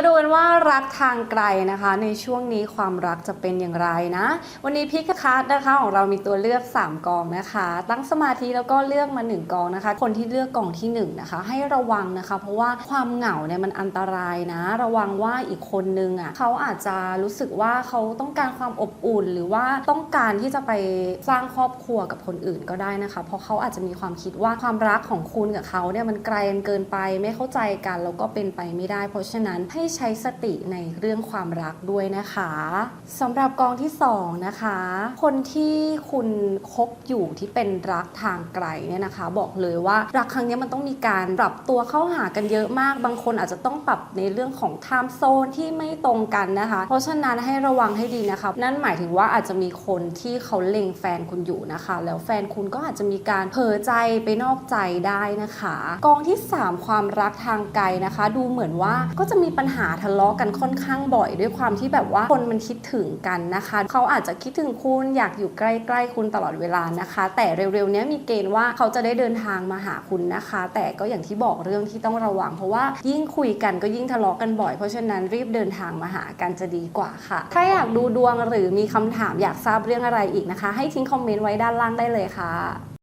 มาดูกันว่ารักทางไกลนะคะ ในช่วงนี้ความรักจะเป็นอย่างไรนะ วันนี้พี่กคัสนะคะของเรามีตัวเลือก 3กองนะคะ ตั้งสมาธิแล้วก็เลือกมา 1กองนะคะ คนที่เลือกกองที่1นะคะ ให้ระวังนะคะ เพราะว่าความเหงาเนี่ยมันอันตรายนะ ระวังว่าอีกคนนึงอะเขาอาจจะรู้สึกว่าเขาต้องการความอบอุ่น หรือว่าต้องการที่จะไปสร้างครอบครัวกับคนอื่นก็ได้นะคะ เพราะเขาอาจจะมีความคิดว่าความรักของคุณกับเขาเนี่ยมันไกลเกินไปไม่เข้าใจกันแล้วก็เป็นไปไม่ได้ เพราะฉะนั้นให้ใช้สติในเรื่องความรักด้วยนะคะสำหรับกองที่สองนะคะ คนที่คุณคบอยู่ที่เป็นรักทางไกลเนี่ยนะคะ บอกเลยว่ารักครั้งนี้มันต้องมีการปรับตัวเข้าหากันเยอะมาก บางคนอาจจะต้องปรับในเรื่องของไทม์โซนที่ไม่ตรงกันนะคะ เพราะฉะนั้นให้ระวังให้ดีนะคะ นั่นหมายถึงว่าอาจจะมีคนที่เขาเล็งแฟนคุณอยู่นะคะ แล้วแฟนคุณก็อาจจะมีการเผลอใจไปนอกใจได้นะคะ กองที่ 3 ความรักทางไกลนะคะ ดูเหมือนว่าก็จะมีปัญหาทะเลาะกันค่อนข้างบ่อยด้วยความที่แบบว่าคนมันคิดถึงกันนะคะ เขาอาจจะคิดถึงคุณอยากอยู่ใกล้ๆคุณตลอดเวลานะคะ แต่เร็วๆนี้มีเกณฑ์ว่าเขาจะได้เดินทางมาหาคุณนะคะ แต่ก็อย่างที่บอกเรื่องที่ต้องระวัง เพราะว่ายิ่งคุยกันก็ยิ่งทะเลาะกันบ่อยเพราะฉะนั้นรีบเดินทางมาหากันจะดีกว่าค่ะ ถ้าอยากดูดวงหรือมีคำถามอยากทราบเรื่องอะไรอีกนะคะ ให้ทิ้งคอมเมนต์ไว้ด้านล่างได้เลยค่ะ